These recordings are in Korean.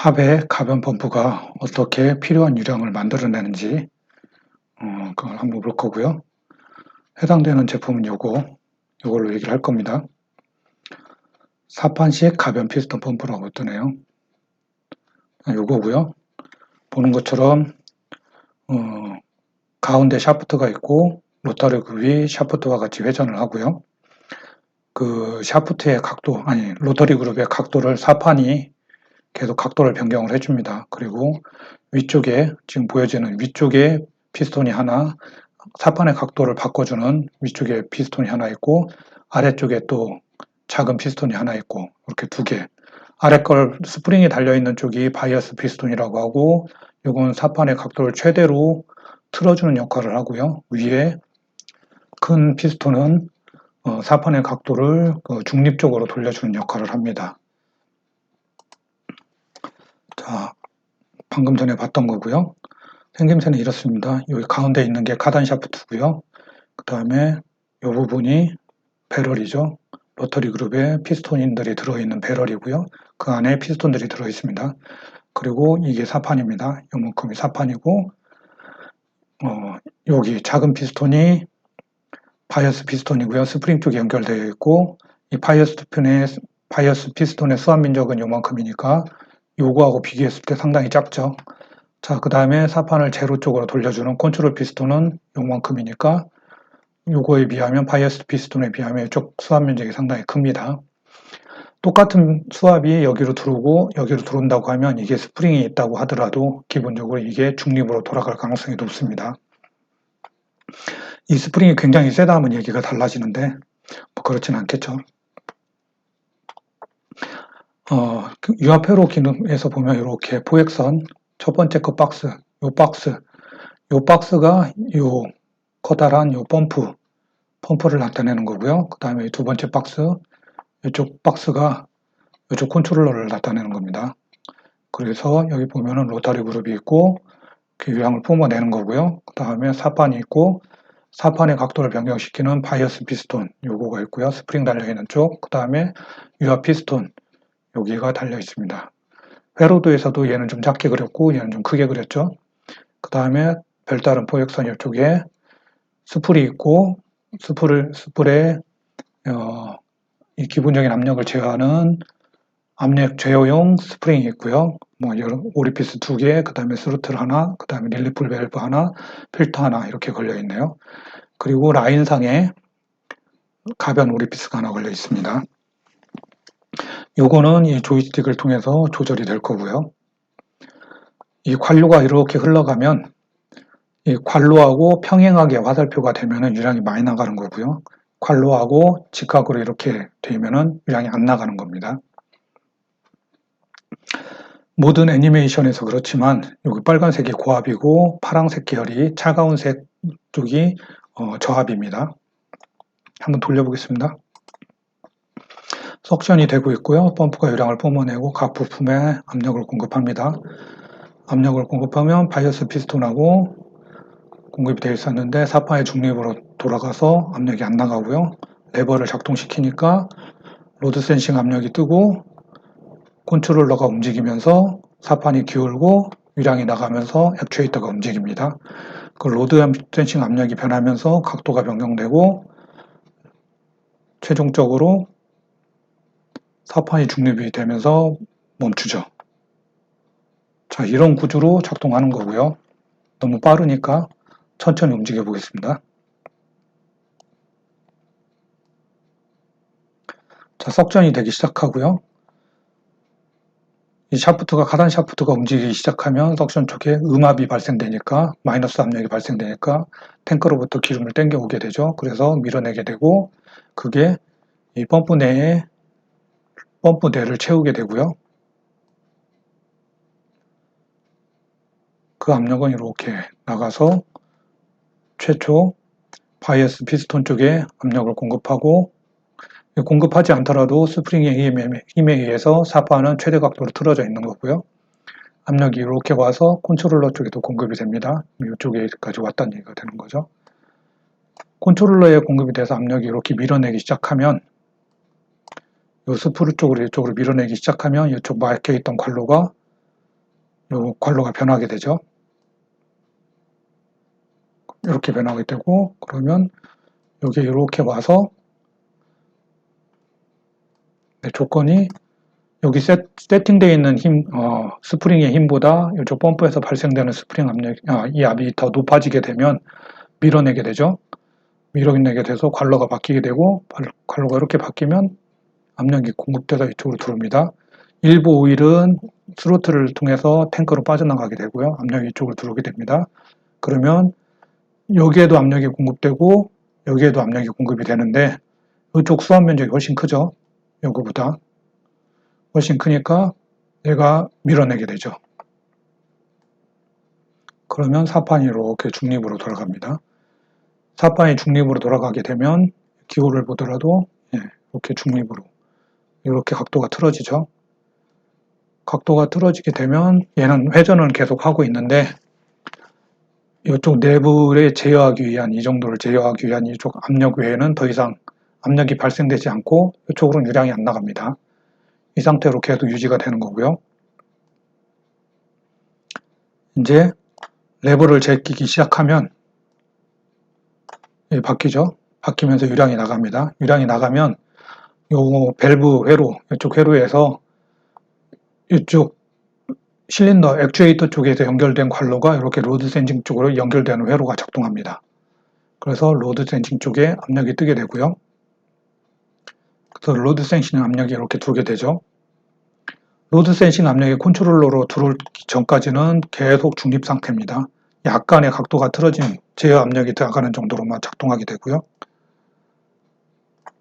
합의 가변 펌프가 어떻게 필요한 유량을 만들어내는지 어, 그걸 한번 볼 거고요. 해당되는 제품은 요거, 요걸로 얘기를 할 겁니다. 사판식 가변 피스톤 펌프라고 뜨네요. 요거고요. 보는 것처럼 어, 가운데 샤프트가 있고 로타르 그룹이 샤프트와 같이 회전을 하고요. 그 샤프트의 각도, 아니 로터리 그룹의 각도를 사판이 계속 각도를 변경을 해줍니다. 그리고 위쪽에 지금 보여지는 위쪽에 피스톤이 하나, 사판의 각도를 바꿔주는 위쪽에 피스톤이 하나 있고 아래쪽에 또 작은 피스톤이 하나 있고 이렇게 두 개. 아래 걸 스프링이 달려있는 쪽이 바이어스 피스톤이라고 하고 이건 사판의 각도를 최대로 틀어주는 역할을 하고요. 위에 큰 피스톤은 어, 사판의 각도를 그 중립적으로 돌려주는 역할을 합니다. 자, 방금 전에 봤던 거고요. 생김새는 이렇습니다. 여기 가운데 있는 게 카단 샤프트고요. 그 다음에 이 부분이 배럴이죠. 로터리 그룹에 피스톤들이 들어있는 배럴이고요. 그 안에 피스톤들이 들어있습니다. 그리고 이게 사판입니다. 요만큼이 사판이고 어, 여기 작은 피스톤이 바이어스 피스톤이고요. 스프링 쪽에 연결되어 있고 이 바이어스 바이어스 피스톤의 수압 면적은 요만큼이니까 요거하고 비교했을 때 상당히 작죠. 자, 그 다음에 사판을 제로 쪽으로 돌려주는 컨트롤 피스톤은 요만큼이니까 요거에 비하면 바이어스 피스톤에 비하면 이쪽 수압 면적이 상당히 큽니다. 똑같은 수압이 여기로 들어오고 여기로 들어온다고 하면 이게 스프링이 있다고 하더라도 기본적으로 이게 중립으로 돌아갈 가능성이 높습니다. 이 스프링이 굉장히 세다 하면 얘기가 달라지는데 뭐 그렇진 않겠죠. 어, 그 유압 회로 기능에서 보면 이렇게 포획선 첫 번째 거 박스, 요 박스, 요 박스가 요 커다란 요 펌프, 펌프를 나타내는 거고요. 그 다음에 두 번째 박스, 이쪽 박스가 이쪽 컨트롤러를 나타내는 겁니다. 그래서 여기 보면은 로타리 그룹이 있고 그 유형을 뿜어내는 거고요. 그 다음에 사판이 있고 사판의 각도를 변경시키는 바이어스 피스톤 요거가 있고요. 스프링 달려있는 쪽, 그 다음에 유압 피스톤 여기가 달려 있습니다. 회로도에서도 얘는 좀 작게 그렸고 얘는 좀 크게 그렸죠. 그 다음에 별다른 포획선 이쪽에 스풀이 있고 스풀을 스풀에 어, 이 기본적인 압력을 제어하는 압력 제어용 스프링이 있고요. 뭐 여러 오리피스 두 개, 그 다음에 스루틀 하나, 그 다음에 릴리풀 밸브 하나, 필터 하나 이렇게 걸려 있네요. 그리고 라인상에 가변 오리피스가 하나 걸려 있습니다. 요거는 이 조이스틱을 통해서 조절이 될 거고요. 이 관로가 이렇게 흘러가면 이 관로하고 평행하게 화살표가 되면 유량이 많이 나가는 거고요. 관로하고 직각으로 이렇게 되면 유량이 안 나가는 겁니다. 모든 애니메이션에서 그렇지만 여기 빨간색이 고압이고 파란색 계열이 차가운 색 쪽이 어, 저압입니다. 한번 돌려보겠습니다. 석션이 되고 있고요. 펌프가 유량을 뿜어내고 각 부품에 압력을 공급합니다. 압력을 공급하면 바이어스 피스톤하고 공급이 되어 있었는데 사파의 중립으로 돌아가서 압력이 안 나가고요. 레버를 작동시키니까 로드 센싱 압력이 뜨고 컨트롤러가 움직이면서 사판이 기울고 유량이 나가면서 액추에이터가 움직입니다. 그 로드 센싱 압력이 변하면서 각도가 변경되고 최종적으로 사판이 중립이 되면서 멈추죠. 자, 이런 구조로 작동하는 거고요. 너무 빠르니까 천천히 움직여 보겠습니다. 자, 석전이 되기 시작하고요. 이 샤프트가 가단 샤프트가 움직이기 시작하면 석션 쪽에 음압이 발생되니까 마이너스 압력이 발생되니까 탱크로부터 기름을 땡겨 오게 되죠. 그래서 밀어내게 되고 그게 이 펌프 내에 펌프대를 채우게 되고요. 그 압력은 이렇게 나가서 최초 바이어스 피스톤 쪽에 압력을 공급하고 공급하지 않더라도 스프링의 힘에 의해서 사파는 최대 각도로 틀어져 있는 거고요. 압력이 이렇게 와서 컨트롤러 쪽에도 공급이 됩니다. 이쪽에까지 왔다는 얘기가 되는 거죠. 컨트롤러에 공급이 돼서 압력이 이렇게 밀어내기 시작하면 이 스프루 쪽으로 이쪽으로 밀어내기 시작하면 이쪽 막혀 있던 관로가 요 관로가 변하게 되죠. 이렇게 변하게 되고 그러면 여기 이렇게 와서 네, 조건이 여기 세, 세팅되어 있는 힘, 어, 스프링의 힘보다 이쪽 펌프에서 발생되는 스프링 압력, 아, 이 압이 더 높아지게 되면 밀어내게 되죠. 밀어내게 돼서 관로가 바뀌게 되고 관로가 이렇게 바뀌면 압력이 공급돼서 이쪽으로 들어옵니다. 일부 오일은 스로틀을 통해서 탱크로 빠져나가게 되고요. 압력이 이쪽으로 들어오게 됩니다. 그러면 여기에도 압력이 공급되고 여기에도 압력이 공급이 되는데 이쪽 수압 면적이 훨씬 크죠. 여기보다 훨씬 크니까 얘가 밀어내게 되죠. 그러면 사판이 이렇게 중립으로 돌아갑니다. 사판이 중립으로 돌아가게 되면 기호를 보더라도 예, 이렇게 중립으로 이렇게 각도가 틀어지죠. 각도가 틀어지게 되면 얘는 회전을 계속 하고 있는데 이쪽 내부를 제어하기 위한 이 정도를 제어하기 위한 이쪽 압력 외에는 더 이상 압력이 발생되지 않고 이쪽으로는 유량이 안 나갑니다. 이 상태로 계속 유지가 되는 거고요. 이제 레버를 제끼기 시작하면 예, 바뀌죠. 바뀌면서 유량이 나갑니다. 유량이 나가면 요 밸브 회로, 이쪽 회로에서 이쪽 실린더 액추에이터 쪽에서 연결된 관로가 이렇게 로드 센징 쪽으로 연결되는 회로가 작동합니다. 그래서 로드 센징 쪽에 압력이 뜨게 되고요. 그래서 로드 센싱 압력이 이렇게 두게 되죠. 로드 센싱 압력이 컨트롤러로 들어올 전까지는 계속 중립 상태입니다. 약간의 각도가 틀어진 제어 압력이 들어가는 정도로만 작동하게 되고요.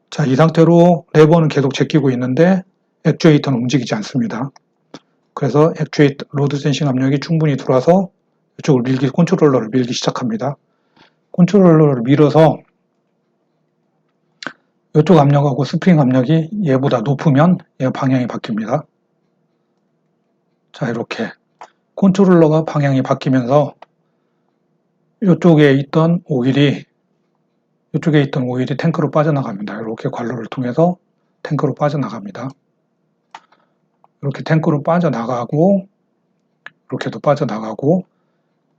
자, 이 상태로 레버는 계속 제끼고 있는데 액추에이터는 움직이지 않습니다. 그래서 액추에이터 로드 센싱 압력이 충분히 들어와서 이쪽을 밀기 컨트롤러를 밀기 시작합니다. 컨트롤러를 밀어서 이쪽 압력하고 스프링 압력이 얘보다 높으면 얘 방향이 바뀝니다. 자 이렇게 컨트롤러가 방향이 바뀌면서 이쪽에 있던 오일이 이쪽에 있던 오일이 탱크로 빠져나갑니다. 이렇게 관로를 통해서 탱크로 빠져나갑니다. 이렇게 탱크로 빠져나가고 이렇게도 빠져나가고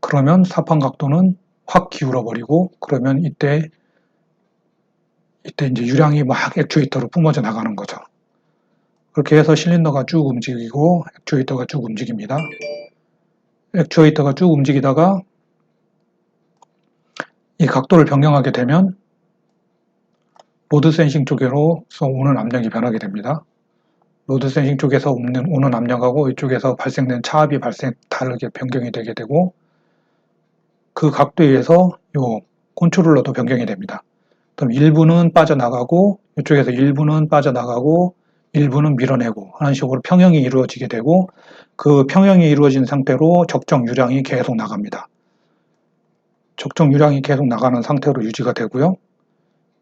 그러면 사판 각도는 확 기울어 버리고 그러면 이때 이때 이제 유량이 막 액추에이터로 뿜어져 나가는 거죠. 그렇게 해서 실린더가 쭉 움직이고 액추에이터가 쭉 움직입니다. 액추에이터가 쭉 움직이다가 이 각도를 변경하게 되면 로드 센싱 쪽으로서 오는 압력이 변하게 됩니다. 로드 센싱 쪽에서 오는, 오는 압력하고 이쪽에서 발생된 차압이 발생 다르게 변경이 되게 되고 그 각도에 의해서 요 컨트롤러도 변경이 됩니다. 그럼 일부는 빠져나가고 이쪽에서 일부는 빠져나가고 일부는 밀어내고 하는 식으로 평형이 이루어지게 되고 그 평형이 이루어진 상태로 적정 유량이 계속 나갑니다. 적정 유량이 계속 나가는 상태로 유지가 되고요.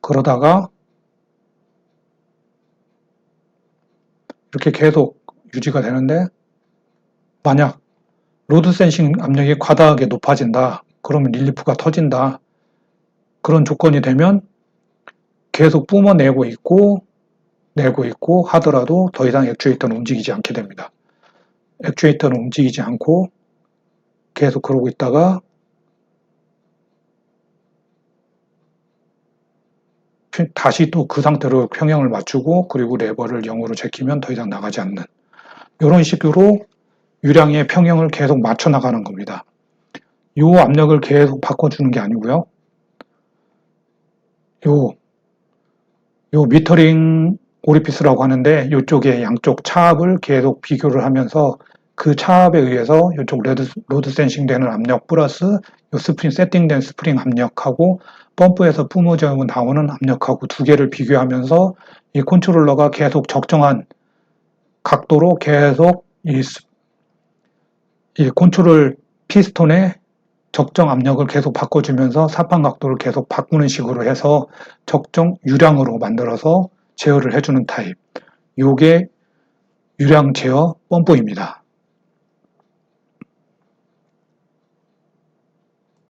그러다가 이렇게 계속 유지가 되는데 만약 로드 센싱 압력이 과다하게 높아진다. 그러면 릴리프가 터진다. 그런 조건이 되면 계속 뿜어내고 있고 내고 있고 하더라도 더 이상 액추에이터는 움직이지 않게 됩니다. 액추에이터는 움직이지 않고 계속 그러고 있다가 다시 또 그 상태로 평형을 맞추고 그리고 레버를 0으로 제끼면 더 이상 나가지 않는 이런 식으로 유량의 평형을 계속 맞춰 나가는 겁니다. 이 압력을 계속 바꿔주는 게 아니고요. 요, 요 미터링 오리피스라고 하는데 이쪽에 양쪽 차압을 계속 비교를 하면서 그 차압에 의해서 이쪽 레드, 로드 센싱 되는 압력 플러스 요 스프링 세팅된 스프링 압력하고 펌프에서 뿜어져 나오는 압력하고 두 개를 비교하면서 이 컨트롤러가 계속 적정한 각도로 계속 이, 이 컨트롤 피스톤의 적정 압력을 계속 바꿔주면서 사판 각도를 계속 바꾸는 식으로 해서 적정 유량으로 만들어서 제어를 해주는 타입. 요게 유량 제어 펌프입니다.